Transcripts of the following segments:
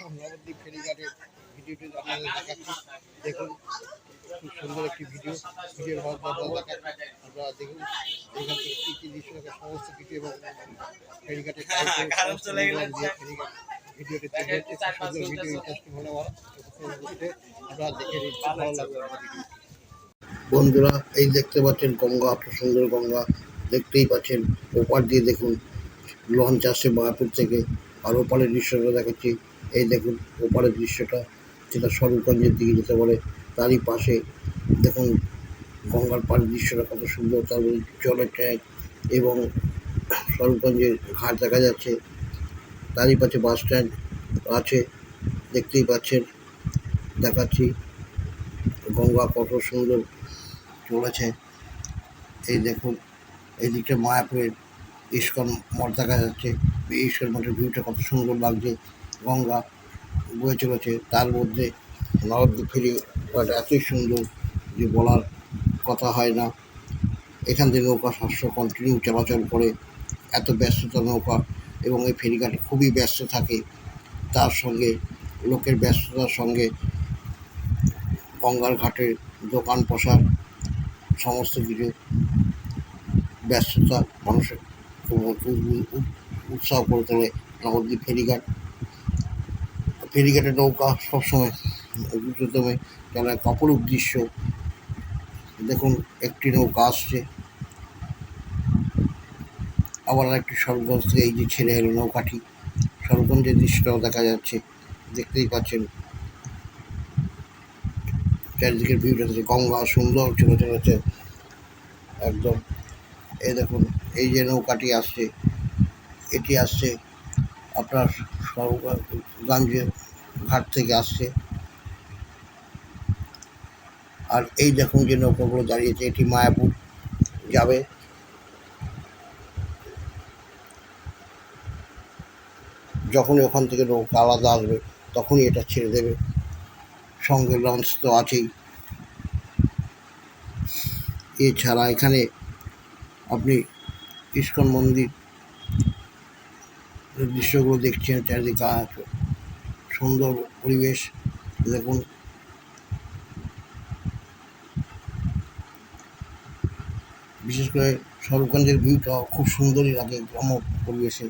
নবদ্বীপ ফেরিঘাটের ভিডিওটি আপনাদের দেখাচ্ছি। দেখুন খুব সুন্দর একটি ভিডিও ভিডিওর মাধ্যমে আপনারা দেখুন এখান থেকে কী কী দৃশ্য দেখা সমস্ত কিছু এবং ফেরিঘাটের কারণ চলে গেলে ফেরিঘাট ভিডিওটি তৈরি সুন্দর ভিডিও ইন্টারেস্টিং হলে আপনারা দেখে নিচ্ছি ভালো লাগবে বন্ধুরা এই দেখতে পাচ্ছেন গঙ্গা এত সুন্দর গঙ্গা। দেখতেই পাচ্ছেন ওপার দিয়ে দেখুন লঞ্চ আসছে মায়াপুর থেকে। আর ওপারের দৃশ্যটা দেখাচ্ছি। এই দেখুন, ওপারের দৃশ্যটা যেটা স্বরূপগঞ্জের দিকে যেতে পারে, তারই পাশে দেখুন গঙ্গার পাড়ের দৃশ্যটা কত সুন্দর তারপরে জলের ট্যাঙ্ক এবং স্বরূপগঞ্জের ঘাট দেখা যাচ্ছে, তারই পাশে বাস স্ট্যান্ড আছে, দেখতেই পাচ্ছেন, দেখাচ্ছি গঙ্গা কত সুন্দর চলেছে, এই দেখুন এই দিকটা মায়াপুরের ইস্কন মঠ দেখা যাচ্ছে ইস্কন মঠের ভিউটা কত সুন্দর লাগছে গঙ্গা বয়ে চলেছে, তার মধ্যে নবদ্বীপ ফেরি এতই সুন্দর যে বলার কথা হয় না। এখান থেকে নৌকা সাতশো কন্টিনিউ চলাচল করে, এত ব্যস্ততা নৌকা এবং এই ফেরিঘাট খুবই ব্যস্ত থাকে। তার সঙ্গে লোকের ব্যস্ততার সঙ্গে গঙ্গার ঘাটের দোকান প্রসার সমস্ত কিছু ব্যস্ততা মানুষের উৎসাহ করে তোলে নবদ্বীপ ফেরিঘাট। ফেরিঘাটের নৌকা সবসময় দ্রুততমে চলে অপরূপ দৃশ্য। দেখুন, একটি নৌকা আসছে। আবার একটি সরগঞ্জ থেকে এই যে ছেড়ে এলো নৌকাটি। সরগঞ্জের দৃশ্যটাও দেখা যাচ্ছে। দেখতেই পাচ্ছেন। চারিদিকের ভিউটা থেকে গঙ্গা, সুন্দর চলে চলেছে একদম। এই দেখুন, এই যে নৌকাটি আসছে, এটি আসছে আপনার সরগঞ্জের ঘাট থেকে আসছে। আর এই দেখুন যে নৌকাগুলো দাঁড়িয়েছে, এটি মায়াপুর যাবে। যখনই ওখান থেকে নৌকা আলাদা আসবে, তখনই এটা ছেড়ে দেবে। সঙ্গে লঞ্চ তো আছেই। এছাড়া এখানে আপনি ইস্কন মন্দির দৃশ্যগুলো দেখছেন, চারিদিকে আছে সুন্দর পরিবেশ, দেখুন। বিশেষ করে সরবগঞ্জের ভিউটা খুব সুন্দরই লাগে গ্রাম্য পরিবেশে।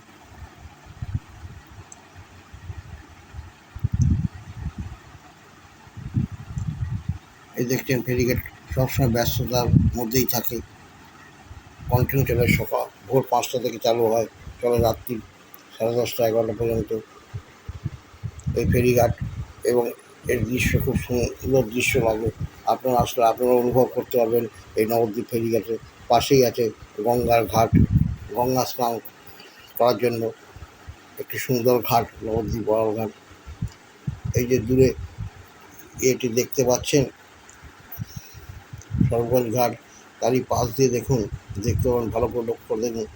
এই দেখছেন, ফেরিঘাট সবসময় ব্যস্ততার মধ্যেই থাকে। কন্টিনিউ চলে সকাল, ভোর পাঁচটা থেকে চালু হয়, চলে রাত্রি। সাড়ে দশটা এগারোটা পর্যন্ত এই ফেরিঘাট এবং এর দৃশ্য খুব সুন্দর দৃশ্য লাগে। আপনারা আসলে আপনারা অনুভব করতে পারবেন এই নবদ্বীপ ফেরিঘাটের পাশেই আছে গঙ্গার ঘাট। গঙ্গা স্নান করার জন্য একটি সুন্দর ঘাট, নবদ্বীপ বড় ঘাট। এই যে দূরে এটি দেখতে পাচ্ছেন সরগঞ্জ ঘাট। তারই পাশ দিয়ে দেখুন, দেখতে পাবেন ভালো করে লক্ষ্য দেখুন।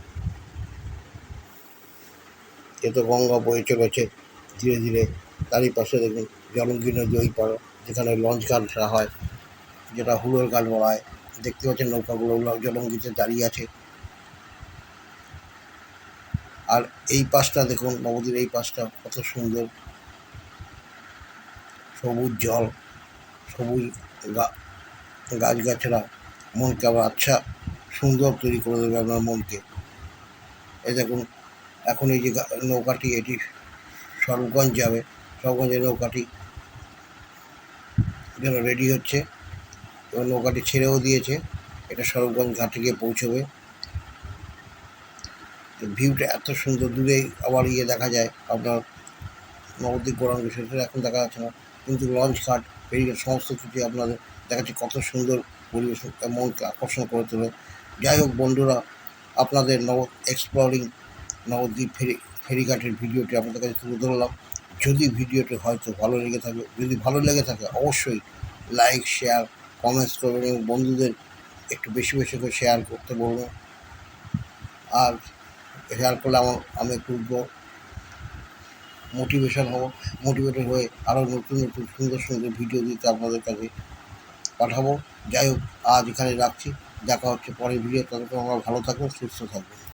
গঙ্গা বয়ে চলেছে ধীরে ধীরে তারই পাশে দেখুন জলঙ্গি নদী ওই পাড়, যেখানে লঞ্চ ঘাটটা হয়, যেটা হুলোর ঘাট বলা হয়। দেখতে পাচ্ছেন নৌকাগুলো জলঙ্গিতে দাঁড়িয়ে আছে। আর এই পাশটা দেখুন নবদ্বীপের এই পাশটা কত সুন্দর। সবুজ জল, সবুজ গাছগাছরা মনকে আবার আচ্ছা সুন্দর তৈরি করে দেবে আপনার মনকে। এই দেখুন এখন এই যে নৌকাটি এটি সরবগঞ্জ যাবে। সরবগঞ্জের নৌকাটি যেন রেডি হচ্ছে। এবং নৌকাটি ছেড়েও দিয়েছে। এটা সরবগঞ্জ ঘাটে গিয়ে পৌঁছবে। ভিউটা এত সুন্দর, দূরে আবার ইয়ে দেখা যায়। আপনার নবদ্বীপ গৌরাঙ্গ সেটা এখন দেখা যাচ্ছে না। কিন্তু লঞ্চ ঘাট ফেরিঘাট সমস্ত কিছু আপনাদের দেখাচ্ছে, কত সুন্দর পরিবেশ, মনকে আকর্ষণ করে তোলে। যাই হোক বন্ধুরা, আপনাদের নব এক্সপ্লোরিং নবদ্বীপ ফেরি ফেরিঘাটের ভিডিওটি আপনাদের কাছে তুলে ধরলাম। যদি ভিডিওটি হয়তো ভালো লেগে থাকে, যদি ভালো লেগে থাকে, অবশ্যই লাইক শেয়ার কমেন্টস করবেন এবং বন্ধুদের একটু বেশি বেশি করে শেয়ার করতে বলবেন। আর শেয়ার করলে আমার আমি একটু মোটিভেশন হব মোটিভেটেড হয়ে আরও নতুন নতুন সুন্দর সুন্দর ভিডিও দিতে আপনাদের কাছে পাঠাবো। যাই হোক, আজ এখানে রাখছি। দেখা হচ্ছে পরের ভিডিও ততক্ষণ আমরা ভালো থাকবেন সুস্থ থাকবেন